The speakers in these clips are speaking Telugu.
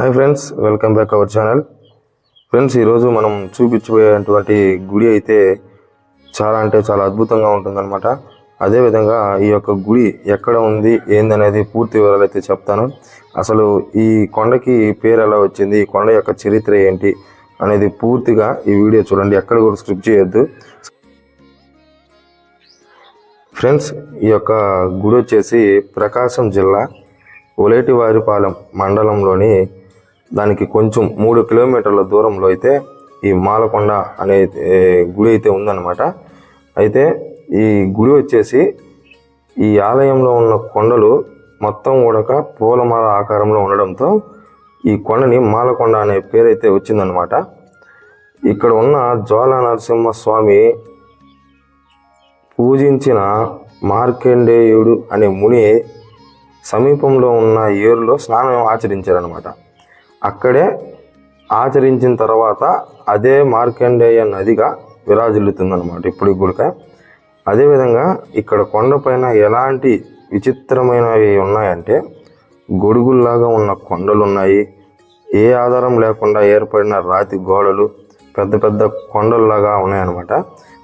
Hi friends welcome back our channel friends ఈరోజు మనం చూపించబోయేటువంటి గుడి అయితే చాలా అంటే చాలా అద్భుతంగా ఉంటుందన్నమాట. అదేవిధంగా ఈ యొక్క గుడి ఎక్కడ ఉంది ఏందనేది పూర్తి వివరాలు అయితే చెప్తాను. అసలు ఈ కొండకి పేరు ఎలా వచ్చింది ఈ కొండ యొక్క చరిత్ర ఏంటి అనేది పూర్తిగా ఈ వీడియో చూడండి ఎక్కడ కూడా స్క్రిప్ట్ చేయొద్దు. ఫ్రెండ్స్ ఈ యొక్క గుడి వచ్చేసి ప్రకాశం జిల్లా ఒలేటివారిపాలెం మండలంలోని దానికి కొంచెం మూడు కిలోమీటర్ల దూరంలో అయితే ఈ మాలకొండ అనే గుడి అయితే ఉందన్నమాట. అయితే ఈ గుడి వచ్చేసి ఈ ఆలయంలో ఉన్న కొండలు మొత్తం ఉడక పూలమాల ఆకారంలో ఉండడంతో ఈ కొండని మాలకొండ అనే పేరైతే వచ్చిందనమాట ఇక్కడ ఉన్న జ్వాలా నరసింహ స్వామి పూజించిన మార్కండేయుడు అనే ముని సమీపంలో ఉన్న ఏరులో స్నానం ఆచరించారనమాట అక్కడే ఆచరించిన తర్వాత అదే మార్కండేయ నదిగా విరాజిల్లుతుందన్నమాట ఇప్పుడు ఈ గుడిక అదేవిధంగా ఇక్కడ కొండపైన ఎలాంటి విచిత్రమైనవి ఉన్నాయంటే గొడుగుల్లాగా ఉన్న కొండలు ఉన్నాయి ఏ ఆధారం లేకుండా ఏర్పడిన రాతి గోడలు పెద్ద పెద్ద కొండల్లాగా ఉన్నాయన్నమాట.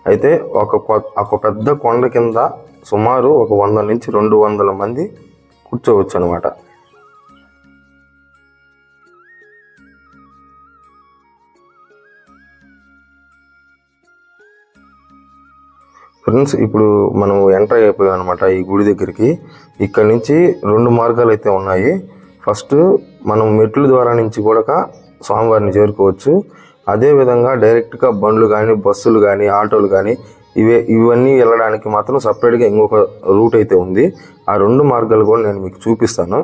అయితే ఒక కొ- ఒక పెద్ద కొండ కింద సుమారు ఒక వంద నుంచి రెండు వందల మంది కూర్చోవచ్చు అనమాట ఫ్రెండ్స్ ఇప్పుడు మనం ఎంటర్ అయిపోయాం అనమాట ఈ గుడి దగ్గరికి. ఇక్కడ నుంచి రెండు మార్గాలు అయితే ఉన్నాయి. ఫస్ట్ మనం మెట్ల ద్వారా నుంచి కూడా స్వామివారిని చేరుకోవచ్చు. అదే విధంగా డైరెక్ట్గా బండ్లు కానీ బస్సులు కానీ ఆటోలు కానీ ఇవే ఇవన్నీ వెళ్ళడానికి మాత్రం సపరేట్గా ఇంకొక రూట్ అయితే ఉంది. ఆ రెండు మార్గాలు కూడా నేను మీకు చూపిస్తాను.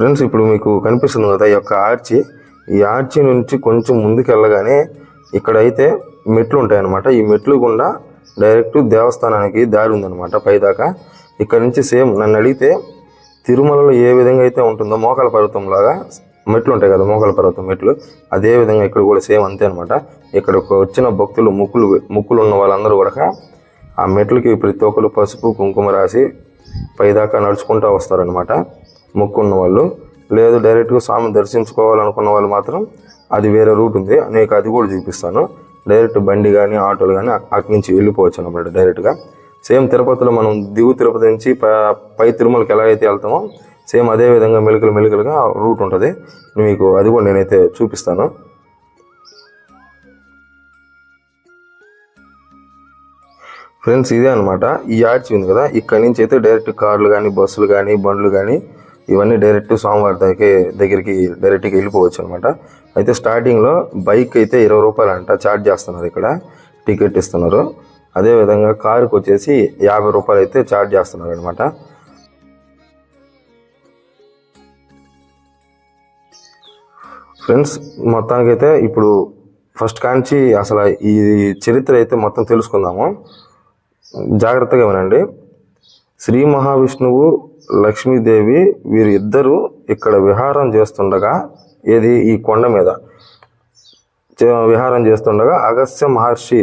ఫ్రెండ్స్ ఇప్పుడు మీకు కనిపిస్తుంది కదా ఈ యొక్క ఆర్చి. ఈ ఆర్చి నుంచి కొంచెం ముందుకు వెళ్ళగానే ఇక్కడైతే మెట్లు ఉంటాయన్నమాట ఈ మెట్లు గుండా డైరెక్ట్ దేవస్థానానికి దారి ఉందన్నమాట పైదాకా. ఇక్కడ నుంచి సేమ్ నన్ను అడిగితే తిరుమలలో ఏ విధంగా అయితే ఉంటుందో మోకాల పర్వతం లాగా మెట్లు ఉంటాయి కదా మోకాల పర్వతం మెట్లు అదే విధంగా ఇక్కడ కూడా సేమ్ అంతే అనమాట ఇక్కడ వచ్చిన భక్తులు ముక్కులు ముక్కులు ఉన్న వాళ్ళందరూ కూడా ఆ మెట్లకి ప్రతి ఒక్కరు పసుపు కుంకుమ రాసి పైదాకా నడుచుకుంటూ వస్తారనమాట మొక్కున్న వాళ్ళు లేదు డైరెక్ట్గా స్వామి దర్శించుకోవాలనుకున్న వాళ్ళు మాత్రం అది వేరే రూట్ ఉంది. నీకు అది కూడా చూపిస్తాను. డైరెక్ట్ బండి కానీ ఆటోలు కానీ అక్కడి నుంచి వెళ్ళిపోవచ్చు అనమాట డైరెక్ట్గా. సేమ్ తిరుపతిలో మనం దిగు తిరుపతి నుంచి పై తిరుమలకి ఎలా అయితే వెళ్తామో సేమ్ అదే విధంగా మెలుకలు మెలుకలుగా రూట్ ఉంటుంది. మీకు అది కూడా నేనైతే చూపిస్తాను. ఫ్రెండ్స్ ఇదే అనమాట ఈ యాడ్చి ఉంది కదా ఇక్కడి నుంచి అయితే డైరెక్ట్ కార్లు కానీ బస్సులు కానీ బండ్లు కానీ ఇవన్నీ డైరెక్ట్ స్వామివారి దగ్గరికి దగ్గరికి డైరెక్ట్గా వెళ్ళిపోవచ్చు అనమాట అయితే స్టార్టింగ్లో బైక్ అయితే ఇరవై రూపాయలు అంట ఛార్జ్ చేస్తున్నారు ఇక్కడ టికెట్ ఇస్తున్నారు. అదేవిధంగా కారుకి వచ్చేసి యాభై రూపాయలు అయితే ఛార్జ్ చేస్తున్నారు అనమాట ఫ్రెండ్స్ మొత్తానికైతే ఇప్పుడు ఫస్ట్ కాంచి అసలు ఈ చరిత్ర అయితే మొత్తం తెలుసుకుందాము. జాగ్రత్తగా వినండి. శ్రీ మహావిష్ణువు లక్ష్మీదేవి వీరిద్దరూ ఇక్కడ విహారం చేస్తుండగా ఏది ఈ కొండ మీద? విహారం చేస్తుండగా అగస్త్య మహర్షి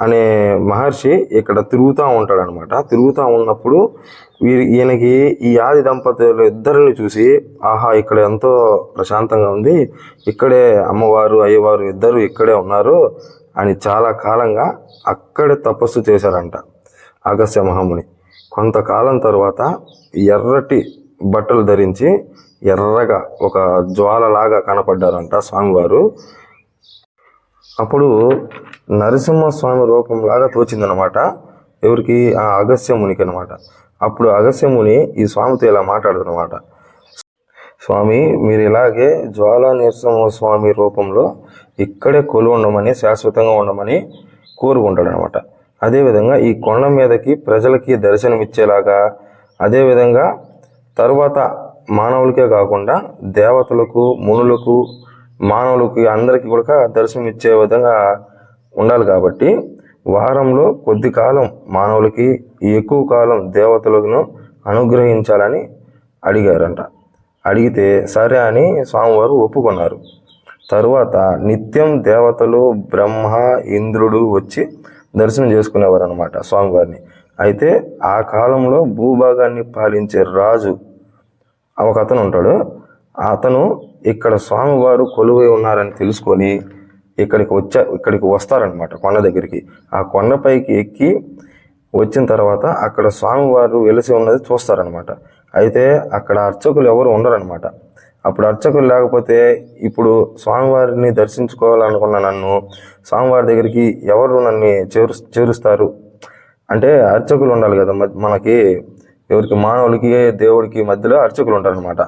అనే మహర్షి ఇక్కడ తిరుగుతూ ఉంటాడనమాట. తిరుగుతూ ఉన్నప్పుడు వీరి ఈయనకి ఈ ఆది దంపతులు ఇద్దరిని చూసి ఆహా ఇక్కడ ఎంతో ప్రశాంతంగా ఉంది ఇక్కడే అమ్మవారు అయ్యవారు ఇద్దరు ఇక్కడే ఉన్నారు అని చాలా కాలంగా అక్కడే తపస్సు చేశారంట. అగస్య మహాముని. కొంతకాలం తర్వాత ఎర్రటి బట్టలు ధరించి ఎర్రగా ఒక జ్వాలలాగా కనపడ్డారంట స్వామివారు. అప్పుడు నరసింహస్వామి రూపంలాగా తోచిందనమాట ఎవరికి? ఆ అగస్యమునికి అనమాట అప్పుడు అగస్యముని ఈ స్వామితో ఇలా మాట్లాడుతున్నమాట స్వామి మీరు ఇలాగే జ్వాలా నరసింహ స్వామి రూపంలో ఇక్కడే కొలు ఉండమని శాశ్వతంగా ఉండమని కోరుకుంటాడనమాట అదేవిధంగా ఈ కొండ మీదకి ప్రజలకి దర్శనమిచ్చేలాగా అదేవిధంగా తరువాత మానవులకే కాకుండా దేవతలకు మునులకు మానవులకి అందరికీ కూడా దర్శనం ఇచ్చే విధంగా ఉండాలి కాబట్టి వారంలో కొద్ది కాలం మానవులకి ఎక్కువ కాలం దేవతలను అనుగ్రహించాలని అడిగారంట. అడిగితే సరే అని స్వామివారు ఒప్పుకున్నారు. తరువాత నిత్యం దేవతలు బ్రహ్మ ఇంద్రుడు వచ్చి దర్శనం చేసుకునేవారు అనమాట స్వామివారిని. అయితే ఆ కాలంలో భూభాగాన్ని పాలించే రాజు ఒక అతను ఉంటాడు. అతను ఇక్కడ స్వామివారు కొలువై ఉన్నారని తెలుసుకొని ఇక్కడికి వచ్చా ఇక్కడికి వస్తారనమాట కొండ దగ్గరికి. ఆ కొండపైకి ఎక్కి వచ్చిన తర్వాత అక్కడ స్వామివారు వెలిసి ఉన్నది చూస్తారనమాట అయితే అక్కడ అర్చకులు ఎవరు ఉండరనమాట అప్పుడు అర్చకులు లేకపోతే ఇప్పుడు స్వామివారిని దర్శించుకోవాలనుకున్న నన్ను స్వామివారి దగ్గరికి ఎవరు నన్ను చేరు చేరుస్తారు? అంటే అర్చకులు ఉండాలి కదా మ- మనకి ఎవరికి మానవులకి దేవుడికి మధ్యలో అర్చకులు ఉంటారనమాట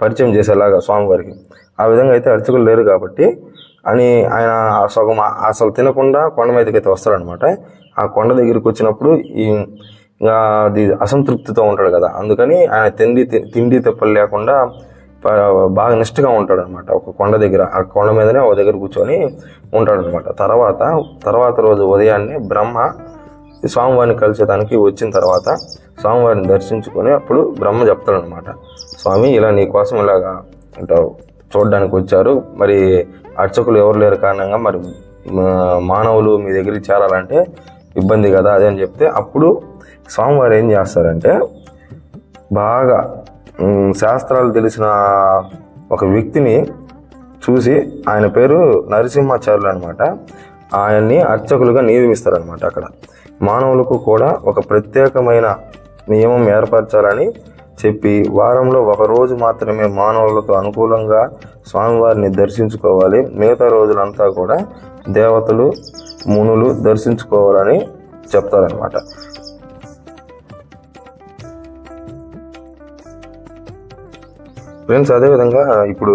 పరిచయం చేసేలాగా స్వామివారికి. ఆ విధంగా అయితే అర్చకులు లేరు కాబట్టి అని ఆయన ఆ సగం అసలు తినకుండా కొండ మీదకి అయితే వస్తాడనమాట ఆ కొండ దగ్గరికి వచ్చినప్పుడు ఈ ఇంకా అది అసంతృప్తితో ఉంటాడు కదా. అందుకని ఆయన తిండి తిండి తెప్పలు లేకుండా బాగా నిష్ఠగా ఉంటాడు అనమాట ఒక కొండ దగ్గర ఆ కొండ మీదనే ఒక దగ్గర కూర్చొని ఉంటాడు అనమాట తర్వాత తర్వాత రోజు ఉదయాన్నే బ్రహ్మ ఈ స్వామివారిని కలిసేదానికి వచ్చిన తర్వాత స్వామివారిని దర్శించుకొని అప్పుడు బ్రహ్మ చెప్తాడనమాట. స్వామి ఇలా నీ కోసం ఇలాగా అంటే చూడడానికి వచ్చారు. మరి అర్చకులు ఎవరు లేరు కారణంగా మరి మా- మానవులు మీ దగ్గరికి చేరాలంటే ఇబ్బంది కదా అదే అని చెప్తే అప్పుడు స్వామివారు ఏం చేస్తారంటే బాగా శాస్త్రాలు తెలిసిన ఒక వ్యక్తిని చూసి ఆయన పేరు నరసింహాచార్యులు అనమాట ఆయన్ని అర్చకులుగా నియమిస్తారనమాట అక్కడ. మానవులకు కూడా ఒక ప్రత్యేకమైన నియమం ఏర్పరచాలని చెప్పి వారంలో ఒక రోజు మాత్రమే మానవులకు అనుకూలంగా స్వామివారిని దర్శించుకోవాలి. మిగతా రోజులంతా కూడా దేవతలు మునులు దర్శించుకోవాలని చెప్తారనమాట ఫ్రెండ్స్ అదేవిధంగా ఇప్పుడు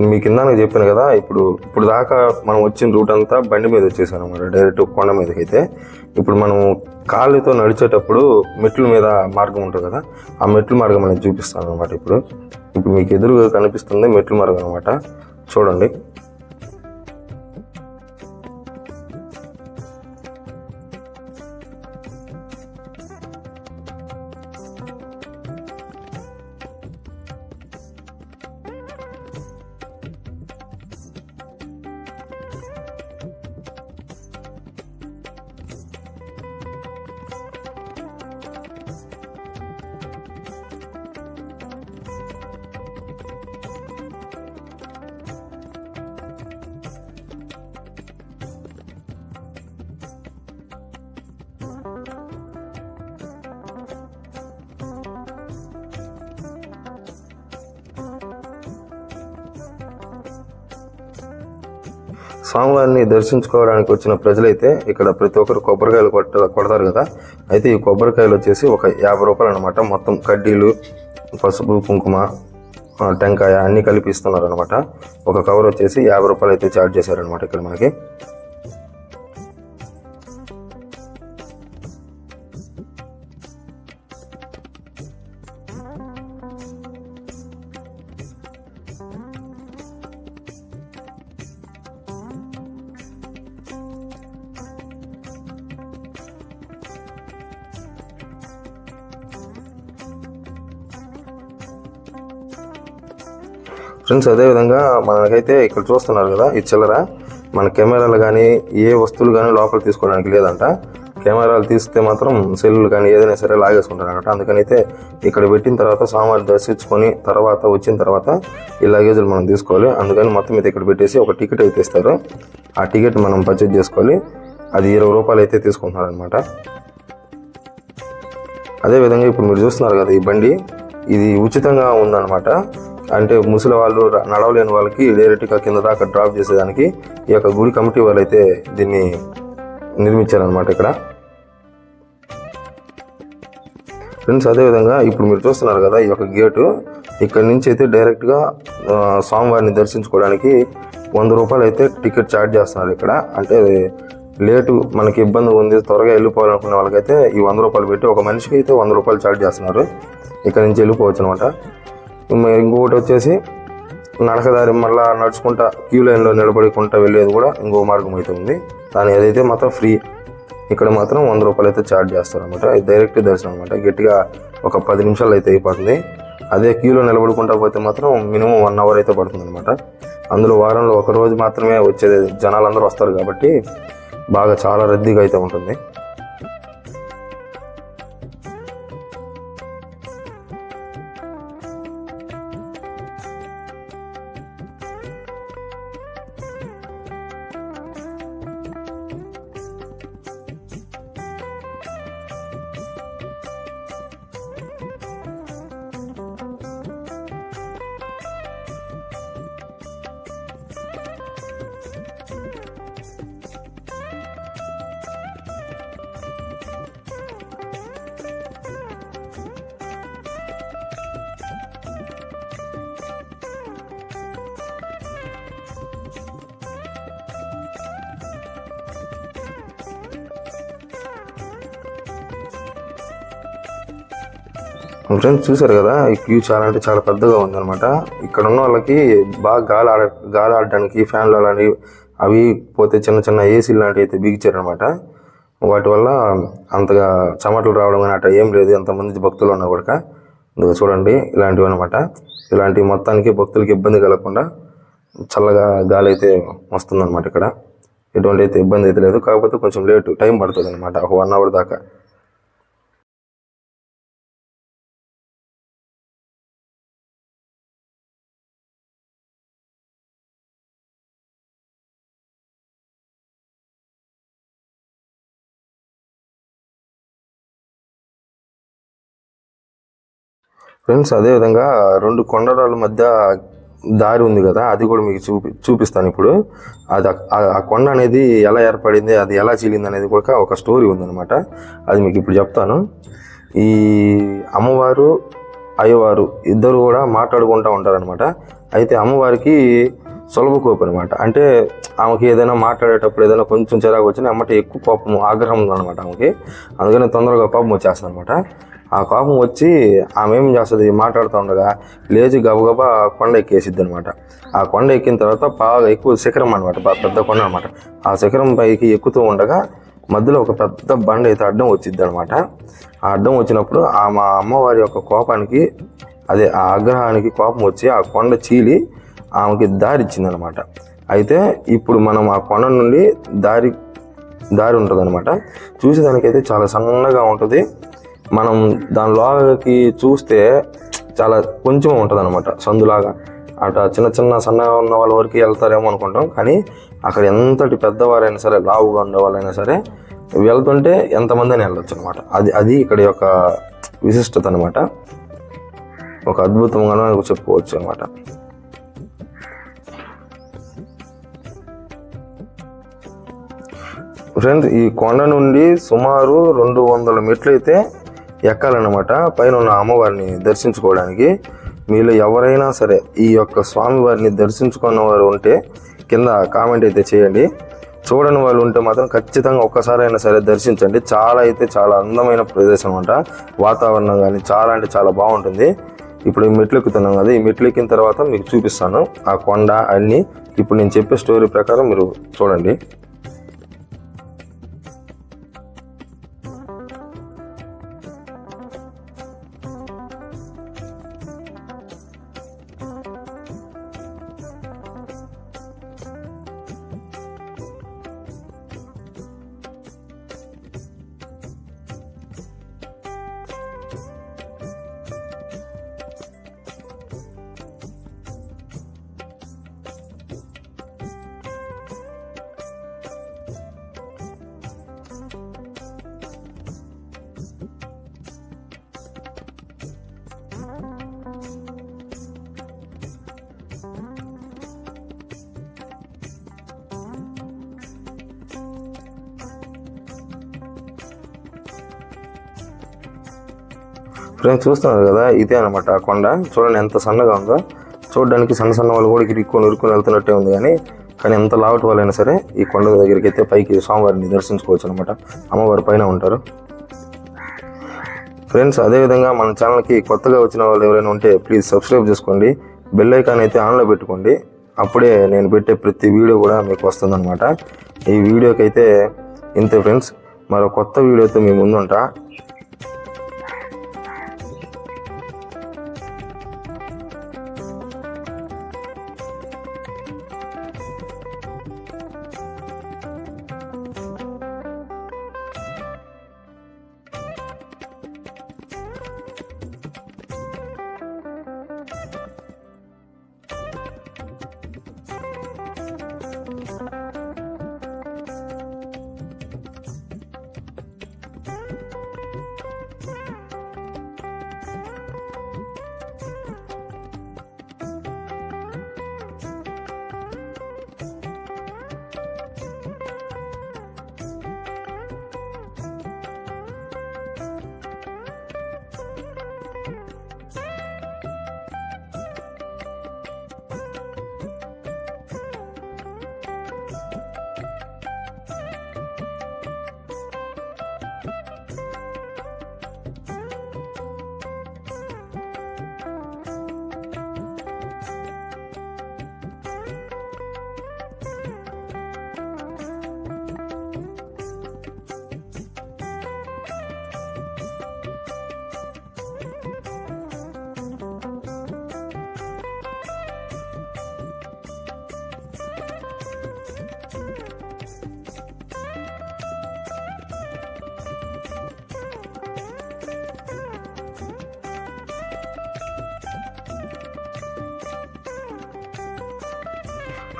మీ కింద చెప్పాను కదా ఇప్పుడు ఇప్పుడు దాకా మనం వచ్చిన రూట్ అంతా బండి మీద వచ్చేసాను అనమాట డైరెక్ట్ కొండ మీదకి అయితే ఇప్పుడు మనం కాళ్ళతో నడిచేటప్పుడు మెట్ల మీద మార్గం ఉంటుంది కదా ఆ మెట్ల మార్గం అనేది చూపిస్తాను అనమాట ఇప్పుడు. ఇప్పుడు మీకు ఎదురుగా కనిపిస్తుంది మెట్ల మార్గం అనమాట చూడండి. స్వామివారిని దర్శించుకోవడానికి వచ్చిన ప్రజలైతే ఇక్కడ ప్రతి ఒక్కరు కొబ్బరికాయలు కొట్ట కొడతారు కదా. అయితే ఈ కొబ్బరికాయలు వచ్చేసి ఒక యాభై రూపాయలు అనమాట మొత్తం కడ్డీలు పసుపు కుంకుమ టెంకాయ అన్నీ కలిపి ఇస్తున్నారు అనమాట ఒక కవర్ వచ్చేసి యాభై రూపాయలు అయితే ఛార్జ్ చేశారనమాట ఇక్కడ మనకి. ఫ్రెండ్స్ అదేవిధంగా మనకైతే ఇక్కడ చూస్తున్నారు కదా ఈ చిల్లర. మన కెమెరాలు కానీ ఏ వస్తువులు కానీ లోపల తీసుకోవడానికి లేదంట. కెమెరాలు తీస్తే మాత్రం సెల్లు కానీ ఏదైనా సరే లాగేసుకుంటారు అనమాట అందుకనైతే ఇక్కడ పెట్టిన తర్వాత సామాన్లు దర్శించుకొని తర్వాత వచ్చిన తర్వాత ఈ లగేజీలు మనం తీసుకోవాలి. అందుకని మొత్తం మీద ఇక్కడ పెట్టేసి ఒక టికెట్ అయితే ఇస్తారు. ఆ టికెట్ మనం పర్చేజ్ చేసుకోవాలి. అది ఇరవై రూపాయలు అయితే తీసుకుంటున్నారు అనమాట అదేవిధంగా ఇప్పుడు మీరు చూస్తున్నారు కదా ఈ బండి. ఇది ఉచితంగా ఉందన్నమాట. అంటే ముసలి వాళ్ళు నడవలేని వాళ్ళకి డైరెక్ట్గా కింద దాకా డ్రాప్ చేసేదానికి ఈ యొక్క గుడి కమిటీ వాళ్ళు అయితే దీన్ని నిర్మించారనమాట ఇక్కడ. ఫ్రెండ్స్ అదేవిధంగా ఇప్పుడు మీరు చూస్తున్నారు కదా ఈ యొక్క గేటు. ఇక్కడ నుంచి అయితే డైరెక్ట్గా స్వామివారిని దర్శించుకోవడానికి వంద రూపాయలు అయితే టికెట్ ఛార్జ్ చేస్తున్నారు ఇక్కడ. అంటే లేటు మనకి ఇబ్బంది ఉంది త్వరగా వెళ్ళిపోవాలనుకునే వాళ్ళకైతే ఈ వంద రూపాయలు పెట్టి ఒక మనిషికి అయితే వంద రూపాయలు ఛార్జ్ చేస్తున్నారు. ఇక్కడ నుంచి వెళ్ళిపోవచ్చు అనమాట ఇంకొకటి వచ్చేసి నడకదారి మళ్ళా నడుచుకుంటా క్యూ లైన్లో నిలబడుకుంటా వెళ్ళేది కూడా ఇంకో మార్గం అయితే ఉంది. దాని ఏదైతే మాత్రం ఫ్రీ ఇక్కడ మాత్రం వంద రూపాయలు అయితే ఛార్జ్ చేస్తారు అనమాట ఇది డైరెక్ట్ దర్శనం అనమాట గట్టిగా ఒక పది నిమిషాలు అయితే అయిపోతుంది. అదే క్యూలో నిలబడుకుంటా పోతే మాత్రం మినిమం వన్ అవర్ అయితే పడుతుంది అనమాట అందులో వారంలో ఒక రోజు మాత్రమే వచ్చేది జనాలందరూ వస్తారు కాబట్టి బాగా చాలా రద్దీగా అయితే ఉంటుంది. ఫ్రెండ్స్ చూసారు కదా ఈ క్యూ చాలా అంటే చాలా పెద్దగా ఉందన్నమాట. ఇక్కడ ఉన్న వాళ్ళకి బాగా గాలి ఆడ గాలి ఆడడానికి ఫ్యాన్లు అలాంటివి అవి పోతే చిన్న చిన్న ఏసీలు లాంటివి అయితే బిగించారనమాట వాటి వల్ల అంతగా చెమటలు రావడం కానీ అట్లా ఏం లేదు. ఎంతమంది భక్తులు ఉన్నా కూడా చూడండి ఇలాంటివి అనమాట ఇలాంటివి మొత్తానికి భక్తులకి ఇబ్బంది కలగకుండా చల్లగా గాలి అయితే వస్తుందన్నమాట ఇక్కడ. ఎటువంటి అయితే ఇబ్బంది అయితే లేదు. కాకపోతే కొంచెం లేటు టైం పడుతుంది అనమాట ఒక వన్ అవర్ దాకా. ఫ్రెండ్స్ అదేవిధంగా రెండు కొండరాల మధ్య దారి ఉంది కదా అది కూడా మీకు చూపి చూపిస్తాను ఇప్పుడు. అది ఆ- ఆ కొండ అనేది ఎలా ఏర్పడింది అది ఎలా చీలింది అనేది కూడా ఒక స్టోరీ ఉందన్నమాట. అది మీకు ఇప్పుడు చెప్తాను. ఈ అమ్మవారు అయ్యవారు ఇద్దరు కూడా మాట్లాడుకుంటూ ఉంటారనమాట అయితే అమ్మవారికి సులభ కోపం అనమాట అంటే ఆమెకి ఏదైనా మాట్లాడేటప్పుడు ఏదైనా కొంచెం చిరాకు వచ్చినా అమ్మట ఎక్కువ కోపం ఆగ్రహం ఉందన్నమాట ఆమెకి. అందుకని తొందరగా కోపం వచ్చేస్తుంది అనమాట ఆ కోపం వచ్చి ఆమె ఏం చేస్తుంది? మాట్లాడుతూ ఉండగా లేచి గబగబా కొండ ఎక్కేసిద్ది అనమాట ఆ కొండ ఎక్కిన తర్వాత బాగా ఎక్కువ శిఖరం అనమాట పెద్ద కొండ అనమాట ఆ శిఖరం పైకి ఎక్కుతూ ఉండగా మధ్యలో ఒక పెద్ద బండ అయితే అడ్డం వచ్చింది అనమాట ఆ అడ్డం వచ్చినప్పుడు ఆ మా అమ్మవారి యొక్క కోపానికి అదే ఆ ఆగ్రహానికి కోపం వచ్చి ఆ కొండ చీలి ఆమెకి దారి ఇచ్చిందనమాట అయితే ఇప్పుడు మనం ఆ కొండ నుండి దారి దారి ఉంటుంది అనమాట చూసేదానికైతే చాలా సన్నగా ఉంటుంది. మనం దాని లోకి చూస్తే చాలా కొంచెం ఉంటుంది అనమాట సందులాగా. అట్లా చిన్న చిన్న సన్నగా ఉన్న వాళ్ళ వరకు వెళ్తారేమో అనుకుంటాం. కానీ అక్కడ ఎంతటి పెద్దవారైనా సరే లావుగా ఉండేవాళ్ళైనా సరే వెళ్తుంటే ఎంతమంది అని వెళ్ళొచ్చు అనమాట అది అది ఇక్కడ యొక్క విశిష్టత అనమాట ఒక అద్భుతంగా చెప్పుకోవచ్చు అనమాట ఫ్రెండ్స్ ఈ కొండ నుండి సుమారు రెండు వందల మెట్లు అయితే ఎక్కాలన్నమాట. పైన ఉన్న అమ్మవారిని దర్శించుకోవడానికి. మీలో ఎవరైనా సరే ఈ యొక్క స్వామివారిని దర్శించుకున్న వారు ఉంటే కింద కామెంట్ అయితే చేయండి. చూడని వాళ్ళు ఉంటే మాత్రం ఖచ్చితంగా ఒక్కసారైనా సరే దర్శించండి. చాలా అయితే చాలా అందమైన ప్రదేశం అనమాట వాతావరణం కానీ చాలా అంటే చాలా బాగుంటుంది. ఇప్పుడు ఈ మెట్లు ఎక్కుతున్నాం కదా ఈ మెట్లు ఎక్కిన తర్వాత మీకు చూపిస్తాను. ఆ కొండ అన్నీ ఇప్పుడు నేను చెప్పే స్టోరీ ప్రకారం మీరు చూడండి. ఫ్రెండ్స్ చూస్తున్నారు కదా ఇదే అనమాట ఆ కొండ. చూడండి ఎంత సన్నగా ఉందో. చూడడానికి సన్న సన్న వాళ్ళు కూడా ఇరుక్కొని ఇరుక్కొని వెళ్తున్నట్టే ఉంది కానీ కానీ ఎంత లావటి వాళ్ళైనా సరే ఈ కొండ దగ్గరికి అయితే పైకి స్వామివారిని దర్శించుకోవచ్చు అనమాట అమ్మవారి పైన ఉంటారు. ఫ్రెండ్స్ అదేవిధంగా మన ఛానల్కి కొత్తగా వచ్చిన వాళ్ళు ఎవరైనా ఉంటే ప్లీజ్ సబ్స్క్రైబ్ చేసుకోండి. బెల్ ఐకాన్ అయితే ఆన్లో పెట్టుకోండి. అప్పుడే నేను పెట్టే ప్రతి వీడియో కూడా మీకు వస్తుందన్నమాట. ఈ వీడియోకి అయితే ఇంతే ఫ్రెండ్స్ మరో కొత్త వీడియోతో మీ ముందుంటా.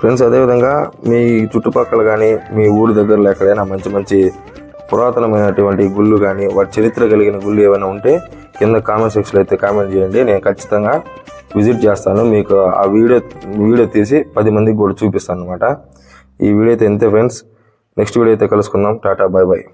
ఫ్రెండ్స్ అదేవిధంగా మీ చుట్టుపక్కల కానీ మీ ఊరి దగ్గరలో ఎక్కడైనా మంచి మంచి పురాతనమైనటువంటి గుళ్ళు కానీ వాటి చరిత్ర కలిగిన గుళ్ళు ఏమైనా ఉంటే కింద కామెంట్ సెక్షన్లో అయితే కామెంట్ చేయండి. నేను ఖచ్చితంగా విజిట్ చేస్తాను. మీకు ఆ వీడియో వీడియో తీసి పది మందికి కూడా చూపిస్తాను అనమాట ఈ వీడియో అయితే ఇంతే ఫ్రెండ్స్ నెక్స్ట్ వీడియో అయితే కలుసుకుందాం. Tata bye bye